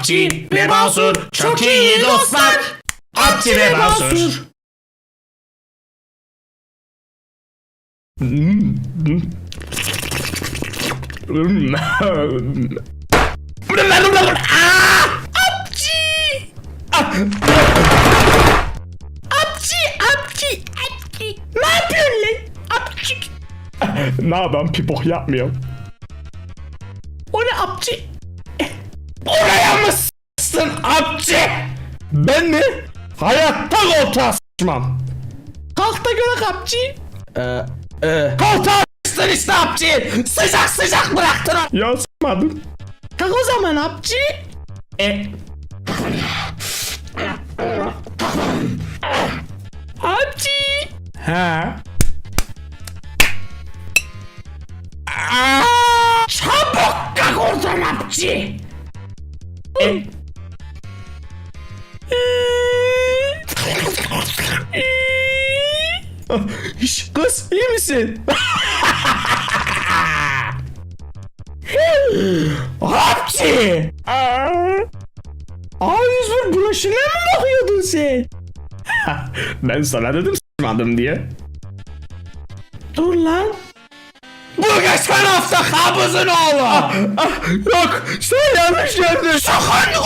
Apçi ve Basur çok iyi dostlar. Apçi ve Basur. Apçı apçı apçı. Ne yapıyorsun lan? Apçı. ne yapayım pipok yapmıyorum. O ne apçı? S**sın apçı? Ben mi? Hayatta koltuğa s**mam. Kalk da göre apçı. Ee, e. Koltuğa s**sın işte apçı. Sıcak sıcak bıraktın. Ya s**madım. Kalk o zaman apçı. E. Apçı. Ha. Çabuk kalk oradan apçı. E. Kız iyi misin? Hapçı! A101 bulaşına mı bakıyordun sen? ben sana dedim s**madım diye. Dur lan. Bu geçen hafta kabızın oğlu. yok sen yanlış gördün. Sakın.